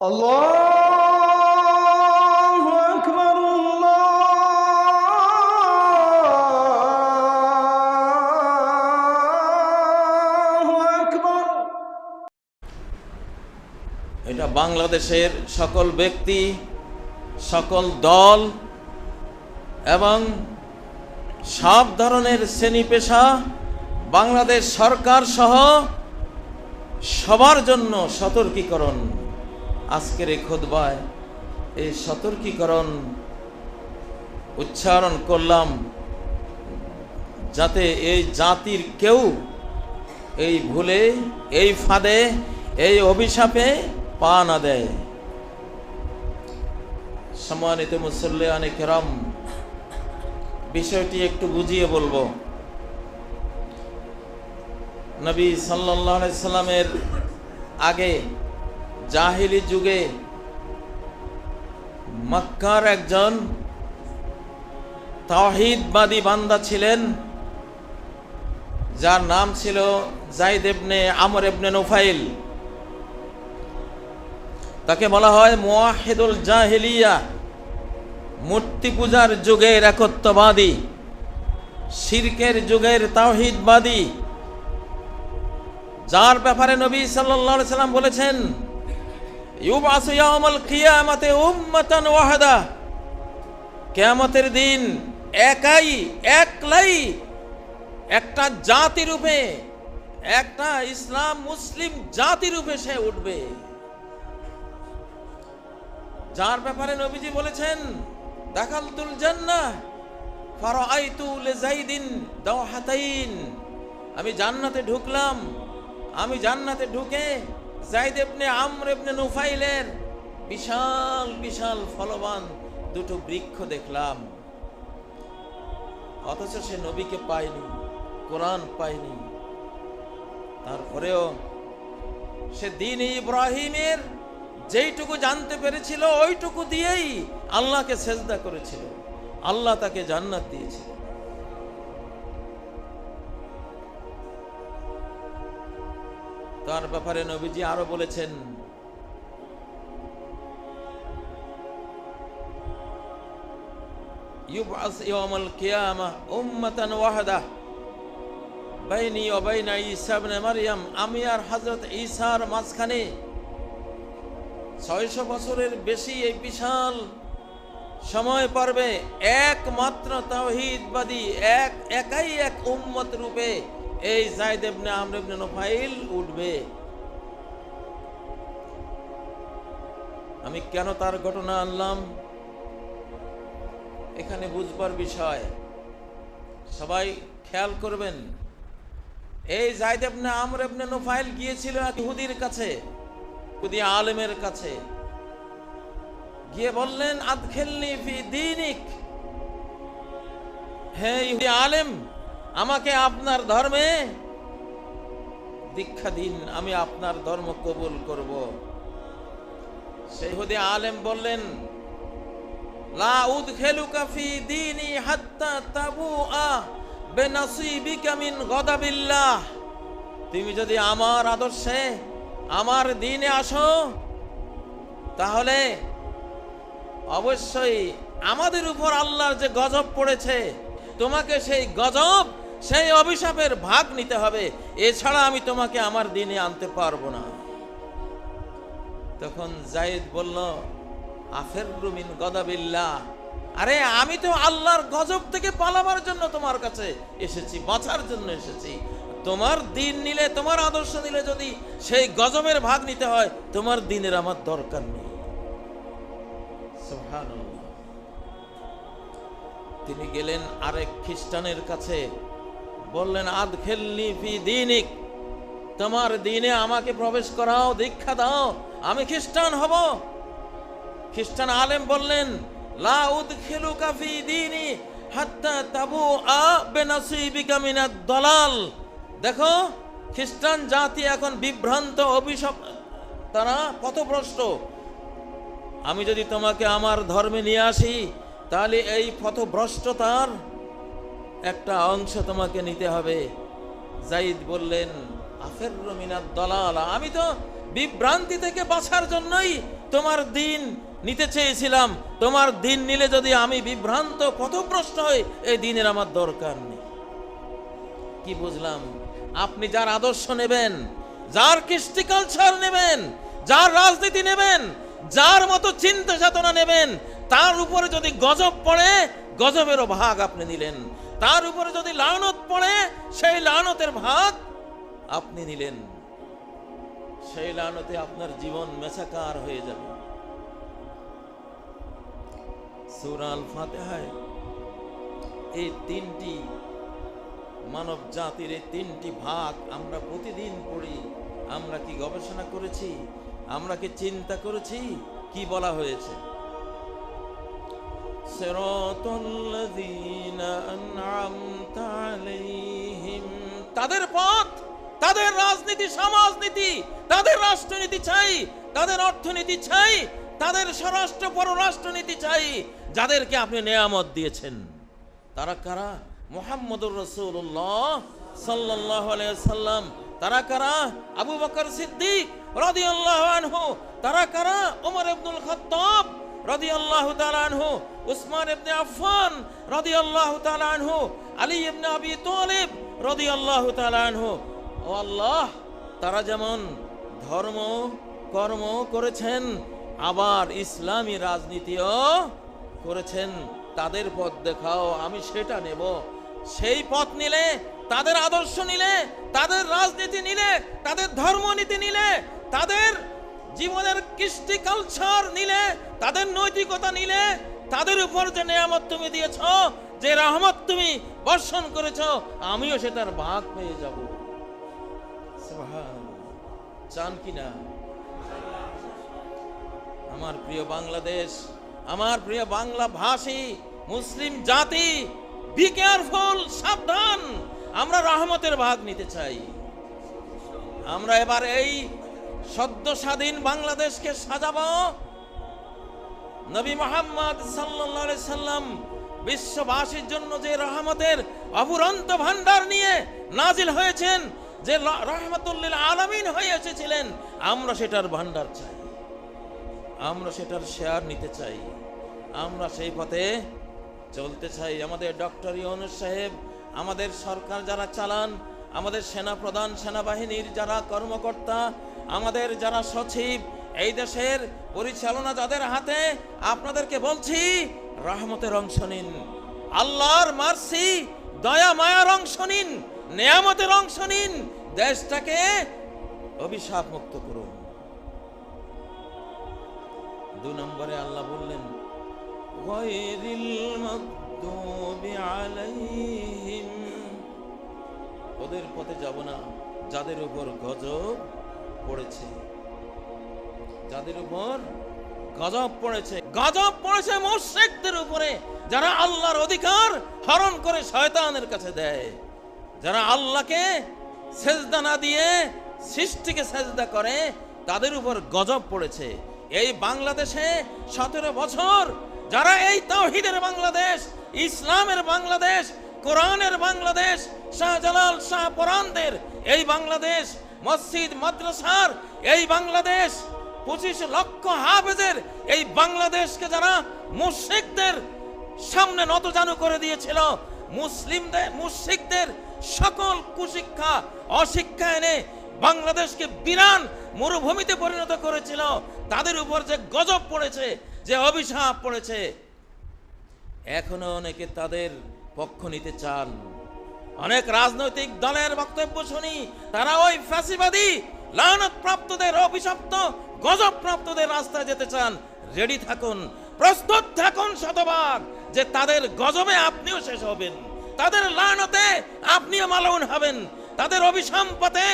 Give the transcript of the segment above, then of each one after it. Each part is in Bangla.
الله أكبر الله أكبر এটা বাংলাদেশের সকল ব্যক্তি সকল দল এবং সব ধরনের শ্রেণী পেশা বাংলাদেশ সরকার সহ সবার জন্য সতর্কীকরণ আজকের এই খোদবায় এই সতর্কীকরণ উচ্চারণ করলাম যাতে এই জাতির কেউ এই ভুলে, এই ফাঁদে, এই অভিশাপে পা না দেয়। সম্মানিত মুসল্লিয়ানে কেরাম, বিষয়টি একটু বুঝিয়ে বলব। নবী আলাইহি সাল্লামের আগে জাহিলি যুগে মক্কার একজন তাহিদবাদী বান্দা ছিলেন, যার নাম ছিল জাইদ এবনে আমর এবনে নুফাইল। তাকে বলা হয় মুয়াহিদুল জাহিলিয়া। মূর্তি পূজার যুগের একত্ববাদী, শিরকের যুগের তাওহিদবাদী। যার ব্যাপারে নবী আলাইহি সাল্লাম বলেছেন কিয়ামতের দিন একাই, একলাই একটা জাতি রূপে, একটা ইসলাম মুসলিম জাতি রূপে সে উঠবে। যার ব্যাপারে নবীজি বলেছেন জান্নাহ, ফারাআইতু লিজাইদিন দাওহাতাইন। আমি জান্নাতে ঢুকলাম, আমি জান্নাতে ঢুকে জাইদ ইবনে নুফাইলের বিশাল বিশাল ফলবান দুটো বৃক্ষ দেখলাম। অথচ সে নবীকে পায়নি, কোরআন পায়নি। তারপরেও সে দিন ইব্রাহিমের যেইটুকু জানতে পেরেছিল, ওইটুকু দিয়েই আল্লাহকে সেজদা করেছিল। আল্লাহ তাকে জান্নাত দিয়েছিল। তার ব্যাপারে নবীজি আরও বলেছেন বাইনি আমি আর হযরত মাঝখানে ছয়শো বছরের বেশি এই বিশাল সময় পর্বে, একমাত্র তাওহীদবাদী, এক, একাই এক উম্মত রূপে এই জায়দ ইবনে আমর নুফাইল উঠবে। আমি কেন তার ঘটনা আনলাম? এখানে বুঝবার বিষয়। সবাই খেয়াল করবেন, এই জায়দ ইবনে আমর ইবনে নুফাইল গিয়েছিল ইহুদির কাছে, ইহুদি আলেমের কাছে। গিয়ে বললেন, আদখেলনি দিনিক। হে ইহুদি আলেম আমাকে আপনার ধর্মে দীক্ষা দিন, আমি আপনার ধর্ম কবুল করব। সেই ইহুদি আলেম বললেন তুমি যদি আমার আদর্শে, আমার দিনে আসো, তাহলে অবশ্যই আমাদের উপর আল্লাহর যে গজব পড়েছে, তোমাকে সেই গজব সেই অভিশাপের ভাগ নিতে হবে। এছাড়া আমি তোমাকে আমার দিনে আনতে পারব না। তখন জাইদ বলল, আফের রুমিন গদাবিল্লাহ আরে আমি তো আল্লাহর গজব থেকে পালাবার জন্য তোমার কাছে এসেছি, বাঁচার জন্য এসেছি। তোমার দিন নিলে, তোমার আদর্শ নিলে যদি সেই গজবের ভাগ নিতে হয়, তোমার দিনের আমার দরকার নেই। তিনি গেলেন আরেক খ্রিস্টানের কাছে। বললেন, আদ খেলনি ফি দিনিক। তোমার দিনে আমাকে প্রবেশ করাও, দীক্ষা দাও। আমি খ্রিস্টান হব। খ্রিস্টান আলেম বললেন, লা উদখিলুকা ফি দীনি হাত্তা তাবু আ বেনাসিবিকা মিনাদ দলাল। দেখো, খ্রিস্টান জাতি এখন বিভ্রান্ত, অভিশপ, তারা পথভ্রষ্ট। আমি যদি তোমাকে আমার ধর্মে নিয়ে আসি, তাহলে এই পথভ্রষ্টতার একটা অংশ তোমাকে নিতে হবে। জাইদ বললেন আফের মিনাদ দলালা, আমি তো বিভ্রান্তি থেকে বাঁচার জন্যই তোমার দিন নিতে চেয়েছিলাম। তোমার দিন নিলে যদি আমি বিভ্রান্ত পথভ্রষ্ট হই, এই দিনের আমার দরকার নেই। কি বুঝলাম? আপনি যার আদর্শ নেবেন, যার কৃষ্টি কালচার নেবেন, যার রাজনীতি নেবেন, যার মতো চিন্তা চেতনা নেবেন, তার উপরে যদি গজব পড়ে, গজবেরও ভাগ আপনি নিলেন। তার উপরে যদি লানত পড়ে, সেই লানতের ভাগ আপনি নিলেন। সেই লানতে আপনার জীবন মেছাকার হয়ে যাবে। সুরাল ফাতেহায় এই তিনটি মানব জাতির এই তিনটি ভাগ আমরা প্রতিদিন পড়ি। আমরা কি গবেষণা করেছি? আমরা কি চিন্তা করেছি? কি বলা হয়েছে? সিরাতাল্লাযীনা আন'আমতা আলাইহিম তাদের পথ, তাদের রাজনীতি, সমাজনীতি, তাদের রাষ্ট্রনীতি চাই, তাদের অর্থনীতি চাই, তাদের স্বরাষ্ট্র পররাষ্ট্রনীতি চাই, যাদেরকে আপনি নেয়ামত দিয়েছেন। তারা কারা? মোহাম্মদুর রসুল্লাহ সাল্লাহ সাল্লাম তারা কারা? আবু বকর সিদ্দিক রাদিয়াল্লাহু আনহু। তারা কারা? ওমর ইবনুল খাত্তাব। রাদিয়াল্লাহু তাআলা আনহু, উসমান ইবনে আফফান রাদিয়াল্লাহু তাআলা আনহু, আলী ইবনে আবি তালিব রাদিয়াল্লাহু তাআলা আনহু। ও আল্লাহ, তারা যেমন ধর্ম, কর্ম করেছেন, আবার ইসলামী রাজনীতিও করেছেন, তাদের পথ দেখাও, আমি সেটা নেব। সেই পথ নিলে, তাদের আদর্শ নিলে, তাদের রাজনীতি নিলে, তাদের ধর্মনীতি নিলে, তাদের জীবনের কৃষ্টি কালচার নিলে, তাদের নৈতিকতা নিলে, তাদের উপর যে নিয়ামত তুমি দিয়েছ, যে রহমত তুমি বর্ষণ করেছ, আমিও সেটার ভাগ পেয়ে যাব। চান কি না? আমার প্রিয় বাংলাদেশ, আমার প্রিয় বাংলা ভাষী মুসলিম জাতি বি কেয়ারফুল সাবধান। আমরা রহমতের ভাগ নিতে চাই। আমরা এবার এই সদ্য স্বাধীন বাংলাদেশকে সাজাবো। নবী মোহাম্মদ সাল্লাল্লাহু সাল্লাম বিশ্ববাসীর জন্য যে রহমতের অফুরন্ত ভান্ডার নিয়ে নাজিল হয়েছেন, যে রহমতুল্লিল আলমিন হয়ে এসেছিলেন, আমরা সেটার ভান্ডার চাই। আমরা সেটার শেয়ার নিতে চাই। আমরা সেই পথে চলতে চাই। আমাদের ডক্টর ইউনুস সাহেব, আমাদের সরকার যারা চালান, আমাদের সেনা প্রধান সেনাবাহিনীর যারা কর্মকর্তা আমাদের যারা সচিব, এই দেশের পরিচালনা যাদের হাতে, আপনাদেরকে বলছি, রহমতের অংশ নিন। আল্লাহর মার্সি, দয়া, মায়ার অংশ নিন, নেয়ামতের অংশ নিন, দেশটাকে অভিশাপ মুক্ত করুন। দু নম্বরে আল্লাহ বললেন ওদের পথে যাব না, যাদের উপর গজব পড়েছে। যাদের উপর গজব পড়েছে গজব পড়েছে মুশরিকদের উপরে, যারা আল্লাহর অধিকার হরণ করে শয়তানের কাছে দেয়, যারা আল্লাহকে সেজদা না দিয়ে সৃষ্টিকে সেজদা করে, তাদের উপর গজব পড়েছে। এই বাংলাদেশে সতেরো বছর যারা এই তাওহিদের বাংলাদেশ, ইসলামের বাংলাদেশ, কোরআনের বাংলাদেশ, শাহজালাল শাহ পরানদের, এই বাংলাদেশ মসজিদ, মাদ্রাসার এই বাংলাদেশ, পঁচিশ লক্ষ হাফেজের এই বাংলাদেশকে যারা মুশরিকদের সামনে নতজানু করে দিয়েছিল, মুসলিমদের, মুশরিকদের সকল কুশিক্ষা, অশিক্ষা এনে বাংলাদেশকে বিরান মরুভূমিতে পরিণত করেছিল, তাদের উপর যে গজব পড়েছে, যে অভিশাপ পড়েছে, এখনও অনেকে তাদের পক্ষ নিতে চান। অনেক রাজনৈতিক দলের বক্তব্য শুনি, তারা ওই ফ্যাসিবাদী লানত প্রাপ্তদের অভিশপ্ত গজব প্রাপ্তদের রাস্তায় যেতে চান। রেডি থাকুন, প্রস্তুত থাকুন শতভাগ, যে তাদের গজবে আপনিও শেষ হবেন। তাদের লানতে আপনিও মালউন হবেন। তাদের অভিসম্পতে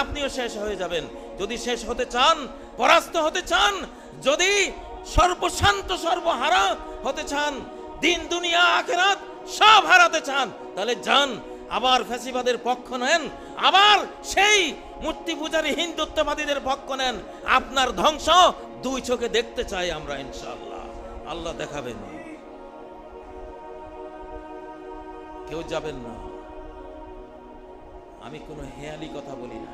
আপনিও শেষ হয়ে যাবেন। যদি শেষ হতে চান, পরাস্ত হতে চান, যদি সর্বশান্ত সর্বহারা হতে চান, দিন দুনিয়া আখেরাত সব হারাতে চান, তাহলে যান আবার ফ্যাসিবাদের পক্ষ নেন, আবার সেই মূর্তি পূজারী হিন্দুত্ববাদীদের পক্ষ নেন। আপনার ধ্বংস, দুই চোখে দেখতে চাই আমরা ইনশাআল্লাহ। আল্লাহ দেখাবেন। কেউ যাবেন না। আমি কোনো হেয়ালি কথা বলি না।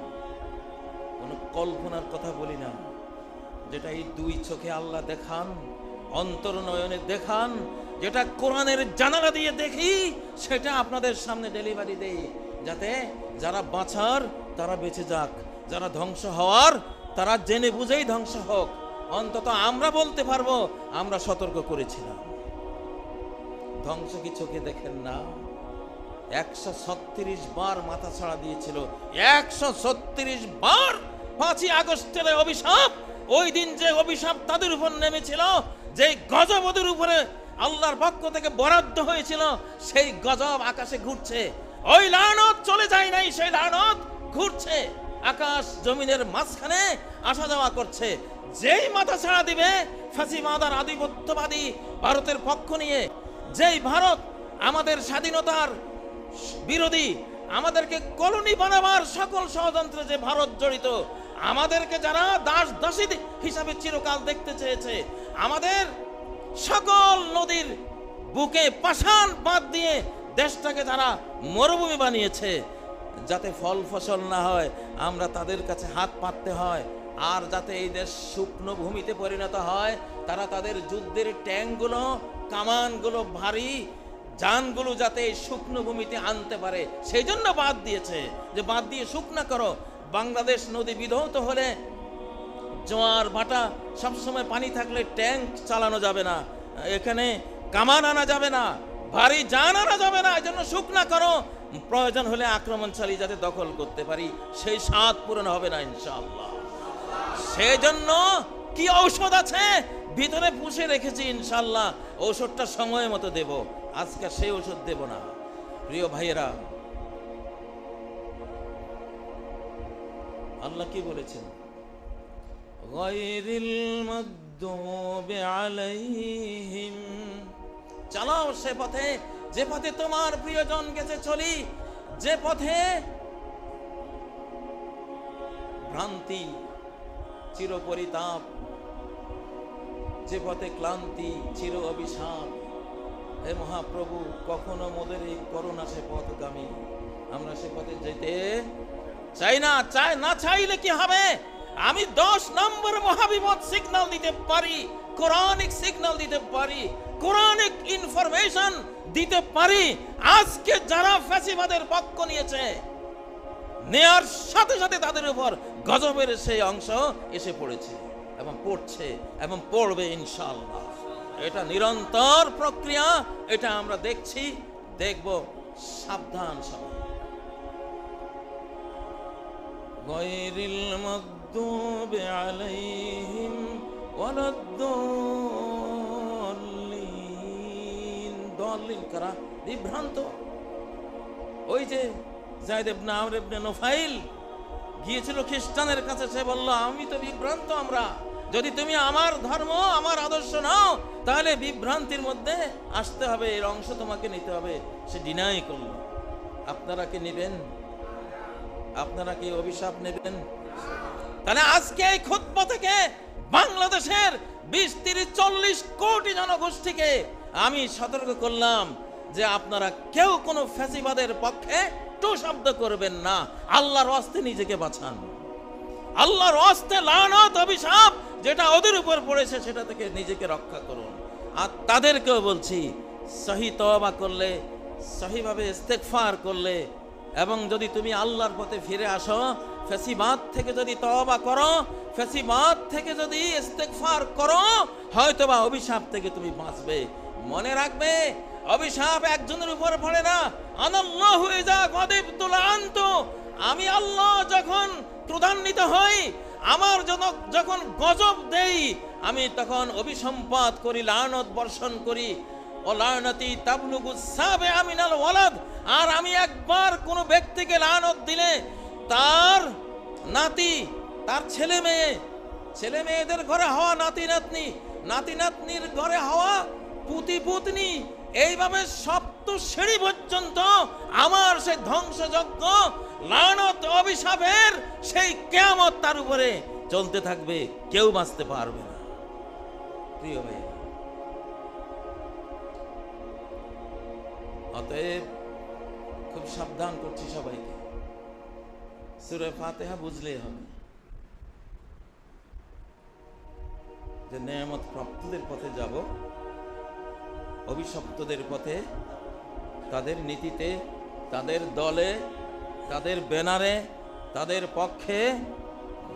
কোনো কল্পনার কথা বলি না। যেটা এই দুই চোখে আল্লাহ দেখান অন্তর নয়নে দেখান যেটা কোরআনের জানালা দিয়ে দেখি, সেটা আপনাদের সামনে ডেলিভারি দেই। যাতে যারা বাঁচার, তারা বেঁচে যাক। যারা ধ্বংস হওয়ার, তারা জেনে বুঝেই ধ্বংস হোক। অন্তত আমরা বলতে পারব, আমরা সতর্ক করেছিলাম। ধ্বংস কি চোখে দেখেন না? একশো ছত্রিশ বার মাথা ছাড়া দিয়েছিল। একশো ছত্রিশ বার পাঁচই আগস্টের অভিশাপ, ওই দিন যে অভিশাপ তাদের উপর নেমেছিল, যে গজব ওদের উপরে আল্লাহর পক্ষ থেকে বরাদ্দ হয়েছিল, সেই গজব আকাশে ঘুরছে। ওই লানত চলে যায় নাই, সেই লানত ঘুরছে। আকাশ জমিনের মাঝখানে আসা যাওয়া করছে। যেই মাথা ছাড়া দিবে, ফাঁসি মাদার আধিপত্যবাদী ভারতের পক্ষ নিয়ে, যেই ভারত আমাদের স্বাধীনতার বিরোধী, আমাদেরকে কলোনি বানাবার সকল ষড়যন্ত্রে যে ভারত জড়িত, আমাদেরকে যারা দাস দাসী হিসাবে চিরকাল দেখতে চেয়েছে, আমাদের সকল নদীর বুকে পাষাণ বাঁধ দিয়ে দেশটাকে তারা মরুভূমি বানিয়েছে। যাতে ফল ফসল না হয়, আমরা তাদের কাছে হাত পাততে হয়। আর যাতে এই দেশ শুকনো ভূমিতে পরিণত হয়, তারা তাদের যুদ্ধের ট্যাঙ্কগুলো, কামানগুলো, ভারী যানগুলো যাতে এই শুকনো ভূমিতে আনতে পারে, সেই জন্য বাদ দিয়েছে। যে বাদ দিয়ে শুকনা করো, বাংলাদেশ নদী বিধৌত হলে জোয়ার, ভাটা সবসময় পানি থাকলে ট্যাঙ্ক চালানো যাবে না। এখানে কামান আনা যাবে না, ভারী যান আনা যাবে না এই জন্য শুকনা করো। প্রয়োজন হলে আক্রমণ চালিয়ে যাতে দখল করতে পারি, সেই স্বাদ পূরণ হবে না ইনশাআল্লাহ। সেই জন্য কি ঔষধ আছে? ভিতরে পুষে রেখেছি ইনশাল্লাহ ঔষধটা সময় মতো দেব। আজকে সেই ওষুধ দেব না। প্রিয় ভাইয়েরা, আল্লাহ কি বলেছেন? গায়রিল মাগদুবি আলাইহিম। চালাও সে পথে, যে পথে তোমার প্রিয়জন গেছে চলি, যে পথে ভ্রান্তি, চিরপরিতাপ, যে পথে ক্লান্তি, চির অভিশাপ। হে মহাপ্রভু, কখনো মোদের এই করোনা সে পথগামী। আমরা সে পথে যেতে চাই না চাই না, চাইলে কি হবে? আমি দশ নম্বর মহাবিপদ সিগন্যাল দিতে পারি কোরআনিক সিগন্যাল দিতে পারি কোরআনিক ইনফরমেশন দিতে পারি। আজকে যারা ফ্যাসিবাদের পক্ষ নিয়েছে, নেয়ার সাথে সাথে তাদের উপর গজবের সেই অংশ এসে পড়েছে এবং পড়ছে এবং পড়বে ইনশাল্লাহ এটা নিরন্তর প্রক্রিয়া, এটা আমরা দেখছি, দেখব সাবধান সবাই। মগদুবি আলাইহিম ওয়ালাদ্দাল্লিন দল্লিন কারা? বিভ্রান্ত। ওই যে জায়দ ইবনে আমর ইবনে নোফাইল গিয়েছিল খ্রিস্টানের কাছে, সে বলল, আমি তো বিভ্রান্ত আমরা। যদি তুমি আমার ধর্ম, আমার আদর্শ নাও, তাহলে বিভ্রান্তির মধ্যে আসতে হবে, এর অংশ তোমাকে নিতে হবে। সে ডিনাই করল। আপনারা কি নেবেন? আপনারা কি অভিশাপ নেবেন? তাহলে আজকে এই খুতবা থেকে বাংলাদেশের বিশ, তিরিশ, চল্লিশ কোটি জনগোষ্ঠীকে আমি সতর্ক করলাম যে আপনারা কেউ কোনো ফ্যাসিবাদের পক্ষে টু শব্দ করবেন না। আল্লাহর অস্তে নিজেকে বাঁচান। আল্লাহর অস্তে লানত, অভিশাপ যেটা ওদের উপর পড়েছে সেটা থেকে নিজেকে রক্ষা করুন। আর তাদেরকেও বলছি, সহি তওবা করলে, সহিভাবে ইস্তেগফার করলে এবং যদি তুমি আল্লাহর পথে ফিরে আসো ফেসিবাদ থেকে যদি তওবা করো, ফেসিবাদ থেকে যদি ইস্তেগফার করো, হয়তোবা অভিশাপ থেকে তুমি বাঁচবে। মনে রাখবে, অভিশাপ একজনের উপর পড়ে না। আনাল্লাহু ইজা গদিবতুল আনতু। আমি আল্লাহ যখন ক্রোধান্বিত হই, আমার যখন যখন গজব দেই, আমি তখন অভিসম্পাত করি, লানত বর্ষণ করি। ও লানতি তাবলুগু সাবে আমিনাল ওয়ালাদ। আর আমি একবার কোনো ব্যক্তিকে লানত দিলে তার নাতি, তার ছেলে মেয়ে। ছেলে মেয়েদের ঘরে হওয়া নাতি নাতনি, নাতি নাতনির ঘরে হওয়া পুতি পুতনি, এইভাবে সপ্ত সিঁড়ি পর্যন্ত আমার সেই ধ্বংসযজ্ঞ, লানত অভিশাপের সেই কেয়ামত তার উপরে চলতে থাকবে, কেউ বাঁচতে পারবে না। প্রিয় ভাই অতএব খুব সাবধান করছি সবাইকে। সুরে ফাতেহা বুঝলেই হবে। যে নেয়ামত প্রাপ্তদের পথে যাব, অভিশপ্তদের পথে তাদের নীতিতে, তাদের দলে, তাদের ব্যানারে, তাদের পক্ষে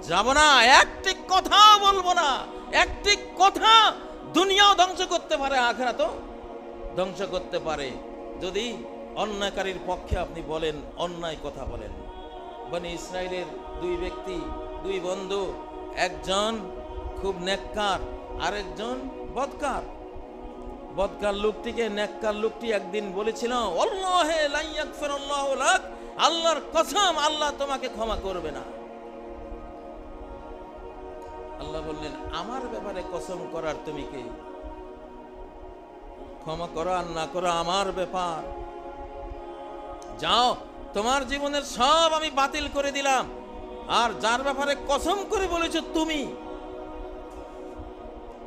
যাব না। একটি কথা বলব না। একটি কথা দুনিয়াও ধ্বংস করতে পারে আখেরা তো ধ্বংস করতে পারে। যদি অন্যায়কারীর পক্ষে আপনি বলেন, অন্যায় কথা বলেন। বনি ইসরায়েলের দুই ব্যক্তি, দুই বন্ধু, একজন খুব নেককার, আরেকজন বদকার। বদকার লোকটিকে নেককার লোকটি একদিন বলেছিল আল্লাহর কসম, আল্লাহ তোমাকে ক্ষমা করবে না। আল্লাহ বললেন, আমার ব্যাপারে কসম করার তুমি কে? ক্ষমা করো না করো আমার ব্যাপার। যাও তোমার জীবনের সব আমি বাতিল করে দিলাম। আর যার ব্যাপারে কসম করে বলেছ তুমি,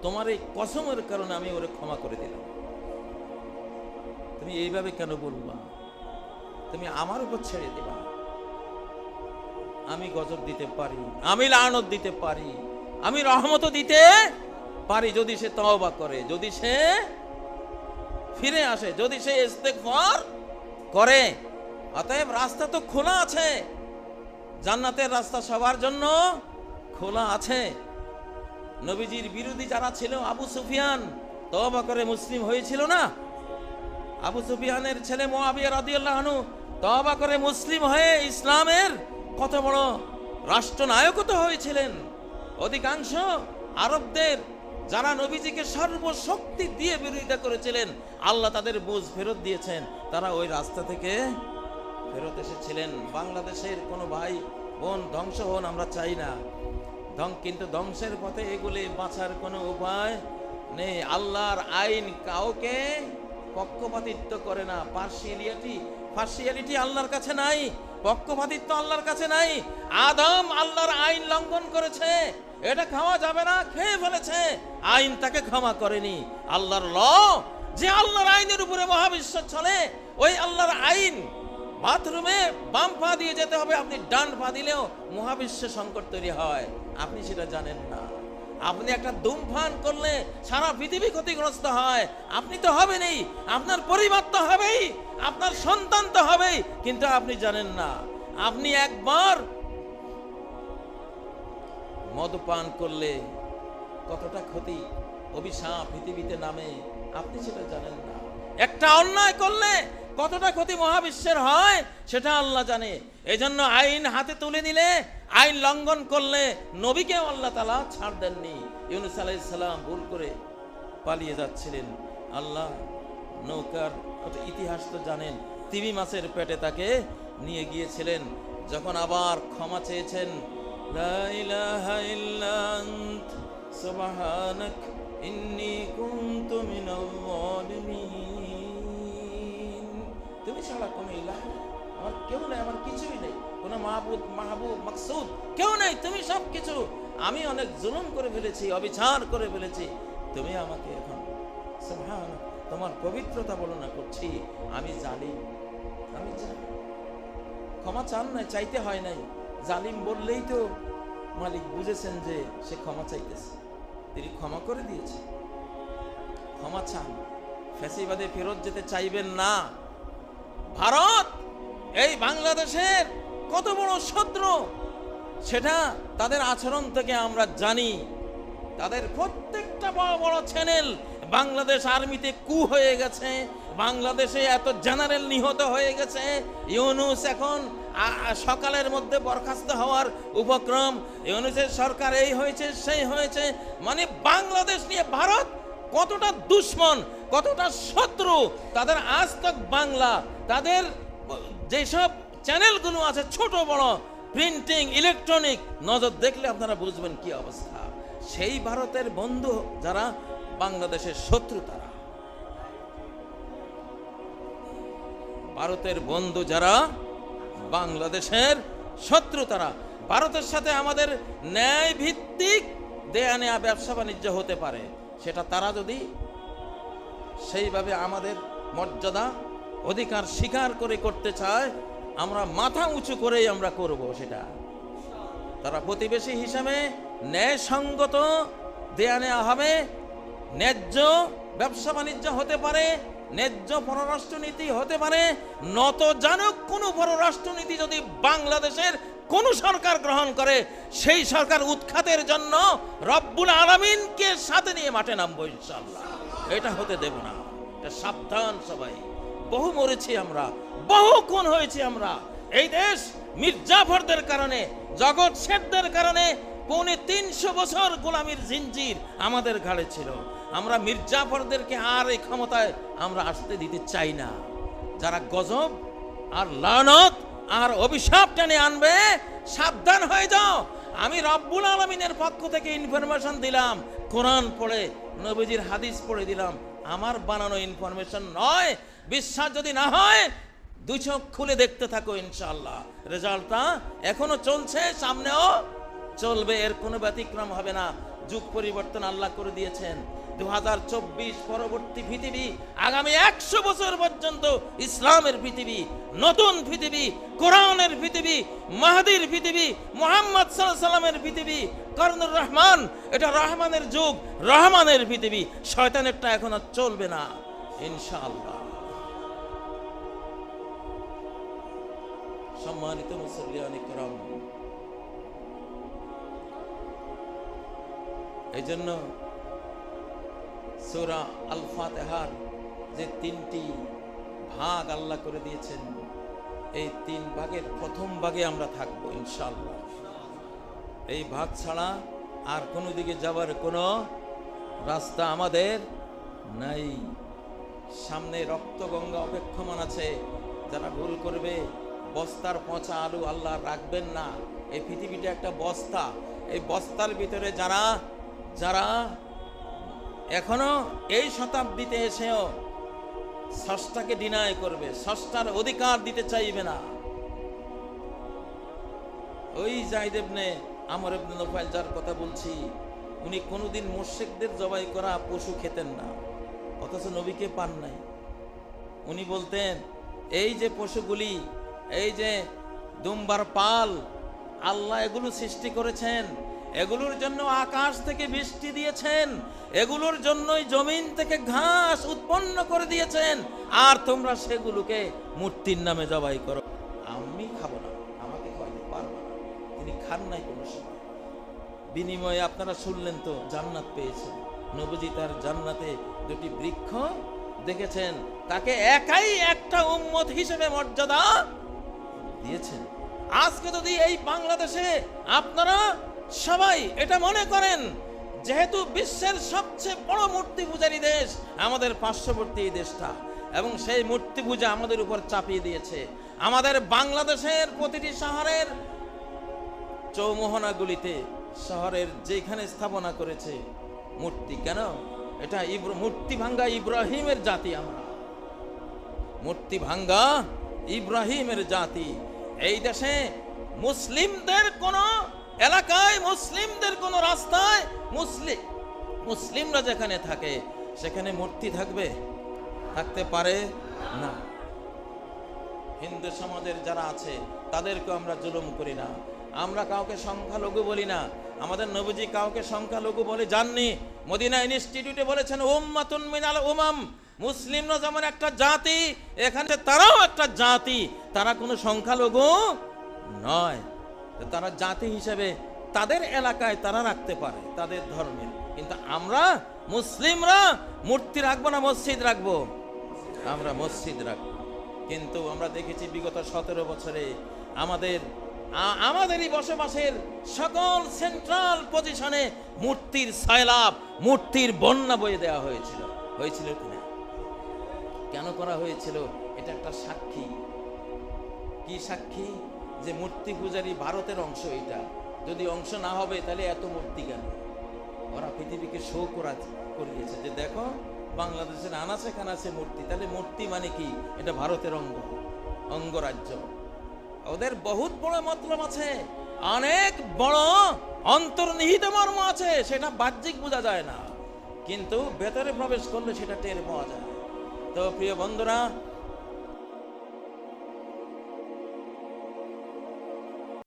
তোমার এই কসমের কারণে আমি ওরে ক্ষমা করে দিলাম। তুমি এইভাবে কেন বলবা? তুমি আমার উপর ছেড়ে দিবা। আমি গজব দিতে পারি, আমি লানত দিতে পারি, আমি রহমত দিতে পারি যদি সে তওবা করে, যদি সে ফিরে আসে, যদি সে ইস্তেগফার করে। অতএব রাস্তা তো খোলা আছে। জান্নাতের রাস্তা সবার জন্য খোলা আছে। নবীজির বিরোধী যারা ছিল, আবু সুফিয়ান, তওবা করে মুসলিম হয়েছিল না? আবু সুফিয়ানের ছেলে মোয়াবিয়া তওবা করে মুসলিম হয়ে ইসলামের কত বড় রাষ্ট্রনায়কও তো হয়েছিলেন। অধিকাংশ আরবদের যারা নবীজিকে সর্বশক্তি দিয়ে বিরোধিতা করেছিলেন, আল্লাহ তাদের বোঝ ফেরত দিয়েছেন। তারা ওই রাস্তা থেকে ফেরত এসেছিলেন। বাংলাদেশের কোনো ভাই বোন ধ্বংস হন আমরা চাই না। ধ্বং, কিন্তু ধ্বংসের পথে এগুলি বাঁচার কোনো উপায় নেই। আল্লাহর আইন কাউকে পক্ষপাতিত্ব করে না। পার্সিয়ালিটি পার্সিয়ালিটি আল্লাহর কাছে নাই, পক্ষপাতিত্ব আল্লাহর কাছে নাই। আদম আল্লাহর আইন লঙ্ঘন করেছে, এটা খাওয়া যাবে না, খেয়ে ফেলেছে। আইন তাকে ক্ষমা করেনি। আল্লাহর ল, যে আল্লাহর আইনের উপরে মহাবিশ্ব চলে, ওই আল্লাহর আইন বাথরুমে বাম পা দিয়ে যেতে হবে, আপনি ডান পা দিলেও মহাবিশ্বে সংকট তৈরি হয়। আপনি সেটা জানেন না। আপনি একটা ধূমপান করলে সারা পৃথিবী ক্ষতিগ্রস্ত হয়। আপনি তো হবেনই। আপনার পরিবার তো হবেই। আপনার সন্তান তো হবেই। কিন্তু আপনি জানেন না। আপনি একবার মদপান করলে কতটা ক্ষতি অভিশাপ পৃথিবীতে নামে, আপনি সেটা জানেন না। একটা অন্যায় করলে কতটা ক্ষতি মহাবিশ্বের হয়, সেটা আল্লাহ জানে। এই জন্য আইন হাতে তুলে নিলে, আইন লঙ্ঘন করলে নবীকেও আল্লাহ তালা ছাড় দেননি। ইউনুস আলাইসাল্লাম ভুল করে পালিয়ে যাচ্ছিলেন। আল্লাহ নৌকার ইতিহাস তো জানেন, তিমি মাছের পেটে তাকে নিয়ে গিয়েছিলেন। যখন আবার ক্ষমা চেয়েছেন সুবহানাক, ইন্নী কুনতু মিনাল তুমি ছাড়া কোনো ইলাহ আমার কেউ নেই, আমার কিছুই নেই। কোনো মাহবুব মাহবুব, মাকসুদ কেউ নেই, তুমি সব কিছু আমি অনেক জুলুম করে ফেলেছি, অবিচার করে ফেলেছি। তুমি আমাকে এখন তোমার পবিত্রতা বর্ণনা করছি। আমি জানি আমি জালিম ক্ষমা চান নাই, চাইতে হয় নাই। জালিম বললেই তো মালিক বুঝেছেন যে সে ক্ষমা চাইতেছে। তিনি ক্ষমা করে দিয়েছে। ক্ষমা চান। ফ্যাসিবাদে ফেরত যেতে চাইবেন না। ভারত? এই বাংলাদেশের কত বড় শত্রু? সেটা তাদের আচরণ থেকে আমরা জানি। তাদের প্রত্যেকটা বড় বড় চ্যানেল বাংলাদেশ আর্মিতে কু হয়ে গেছে। বাংলাদেশে এত জেনারেল নিহত হয়ে গেছে। ইউনুস এখন সকালের মধ্যে বরখাস্ত হওয়ার উপক্রম। ইউনুসের সরকার এই হয়েছে, সেই হয়েছে। মানে বাংলাদেশ নিয়ে ভারত কতটা দুশ্মন, কতটা শত্রু, তাদের আজ তক বাংলা, তাদের যেসব চ্যানেলগুলো আছে ছোট বড়, প্রিন্টিং, ইলেকট্রনিক, নজর দেখলে আপনারা বুঝবেন কি অবস্থা। সেই ভারতের বন্ধু যারা, বাংলাদেশের শত্রু তারা। ভারতের বন্ধু যারা, বাংলাদেশের শত্রু তারা। ভারতের সাথে আমাদের ন্যায় ভিত্তিক দেয়া নেয়া ব্যবসা বাণিজ্য হতে পারে। সেটা তারা যদি সেইভাবে আমাদের মর্যাদা, অধিকার স্বীকার করে করতে চায়, আমরা মাথা উঁচু করেই আমরা করব সেটা। তারা প্রতিবেশী হিসাবে ন্যায়সঙ্গত দেয়া নেওয়া হবে, ন্যায্য ব্যবসা বাণিজ্য হতে পারে, ন্যায্য পররাষ্ট্রনীতি হতে পারে, নত জানুক কোনো পররাষ্ট্রনীতি যদি বাংলাদেশের কোন সরকার গ্রহণ করে, সেই সরকার উৎখাতের জন্য রব্বুল আলমিনকে সাথে নিয়ে মাঠে নামবো ইনশাল্লাহ এটা হতে দেব না। এটা সাবধান সবাই। বহু মরেছি আমরা, বহু খুন হয়েছি আমরা। এই দেশ মির্জাফরদের কারণে, জগৎ শেঠদের কারণে পৌনে তিনশো বছর গোলামীর জিঞ্জির আমাদের ঘাড়ে ছিল। আমরা মির্জাফরদেরকে আর এই ক্ষমতায় আমরা আসতে দিতে চাই না। যারা গজব আর লানত আর অভিশাপ টেনে আনবে, সাবধান হয়ে যাও। আমি রব্বুল আলমিনের পক্ষ থেকে ইনফরমেশন দিলাম, কোরআন পড়ে, নবীজির হাদিস পড়ে দিলাম। আমার বানানো ইনফরমেশন নয়, বিশ্বাস যদি না হয়, দুই চোখ খুলে দেখতে থাকো ইনশাল্লাহ রেজাল্টটা এখনও চলছে, সামনেও চলবে, এর কোনো ব্যতিক্রম হবে না। যুগ পরিবর্তন আল্লাহ করে দিয়েছেন। দু হাজার চব্বিশ পরবর্তী পৃথিবী, আগামী একশো বছর পর্যন্ত ইসলামের পৃথিবী, নতুন পৃথিবী, কোরআনের পৃথিবী, মাহাদির পৃথিবী, মোহাম্মদ সাল্লামের পৃথিবী। কর্নুর রহমান, এটা রহমানের যুগ, রহমানের পৃথিবী। শয়তানেরটা এখন আর চলবে না, ইনশাআল্লাহ। সম্মানিত মুসল্লিয়ান ইকরাম এই জন্য সুরা আল ফাতেহার যে তিনটি ভাগ আল্লাহ করে দিয়েছেন, এই তিন ভাগের প্রথম ভাগে আমরা থাকব ইনশাল্লাহ এই ভাগ ছাড়া আর কোনো দিকে যাবার কোনো রাস্তা আমাদের নাই। সামনে রক্তগঙ্গা অপেক্ষমান আছে, যারা ভুল করবে, বস্তার পচা আলু আল্লাহ রাখবেন না। এই পৃথিবীটা একটা বস্তা। এই বস্তার ভিতরে যারা যারা এখনও এই শতাব্দীতে এসেও ষষ্ঠাকে ডিনায় করবে ষষ্ঠার অধিকার দিতে চাইবে না। ওই জাহিদেবনে আমর ইবনে নোফাইল যার কথা বলছি, উনি কোনোদিন মোর্শেকদের জবাই করা পশু খেতেন না, অথচ নবীকে পান নাই। উনি বলতেন, এই যে পশুগুলি, এই যে দুম্বার পাল, আল্লাহ এগুলো সৃষ্টি করেছেন এগুলোর জন্য আকাশ থেকে বৃষ্টি দিয়েছেন। এগুলোর জন্যই জমিন থেকে ঘাস উৎপন্ন করে দিয়েছেন। আর তোমরা সেগুলোকে মূর্তির নামে জবাই করো। আমি খাব না, আমাকে না। তিনি খান নাই কোনো বিনিময়ে আপনারা শুনলেন তো, জান্নাত পেয়েছেন। নবজি তার জান্নাতে দুটি বৃক্ষ দেখেছেন। তাকে একাই একটা উম্মত হিসেবে মর্যাদা দিয়েছেন। আজকে যদি এই বাংলাদেশে আপনারা সবাই এটা মনে করেন, যেহেতু বিশ্বের সবচেয়ে বড় মূর্তি পূজারী দেশ আমাদের পার্শ্ববর্তী দেশটা, এবং সেই মূর্তি পূজা আমাদের উপর চাপিয়ে দিয়েছে। আমাদের বাংলাদেশের প্রতিটি শহরের চৌমোহনাগুলিতে শহরের যেখানে স্থাপনা করেছে মূর্তি, কেন? এটা মূর্তি ভাঙ্গা ইব্রাহিমের জাতি আমরা। মূর্তি ভাঙ্গা ইব্রাহিমের জাতি। এই দেশে মুসলিমদের কোন এলাকায় মুসলিমদের কোন রাস্তায় মুসলিম, মুসলিমরা যেখানে থাকে, সেখানে মূর্তি থাকবে? থাকতে পারে না। হিন্দু সমাজের যারা আছে তাদেরকে আমরা জুলুম করি না। আমরা কাউকে সংখ্যালঘু বলি না। আমাদের নবীজি কাউকে সংখ্যালঘু বলে জাননি মদিনা ইনস্টিটিউটে বলেছেন, উম্মাতুন মিনাল উমাম। মুসলিমরা যেমন একটা জাতি, এখানে তারাও একটা জাতি। তারা কোনো সংখ্যালঘু নয়। তারা জাতি হিসেবে তাদের এলাকায় তারা রাখতে পারে, তাদের ধর্মের। কিন্তু আমরা মুসলিমরা মূর্তি রাখব না, মসজিদ রাখব? আমরা মসজিদ রাখব। কিন্তু আমরা দেখেছি বিগত সতেরো বছরে আমাদের আমাদেরই বসবাসের সকল সেন্ট্রাল পজিশনে মূর্তির সয়লাভ মূর্তির বন্যা বয়ে দেওয়া হয়েছিল। হয়েছিল কিনা? কেন করা হয়েছিল? এটা একটা সাক্ষী। কি সাক্ষী? যে মূর্তি পূজারী ভারতের অংশ এটা। যদি অংশ না হবে, তাহলে এত মূর্তি কেন? ওরা পৃথিবীকে শো করা করিয়েছে যে দেখো, বাংলাদেশের আনাচে কানাচে মূর্তি। তাহলে মূর্তি মানে কি? এটা ভারতের অঙ্গ, অঙ্গরাজ্য। ওদের বহুত বড় মতলব আছে। অনেক বড় অন্তর্নিহিত মর্ম আছে, সেটা বাহ্যিক বোঝা যায় না। কিন্তু ভেতরে প্রবেশ করলে সেটা টের পাওয়া যায়। তো প্রিয় বন্ধুরা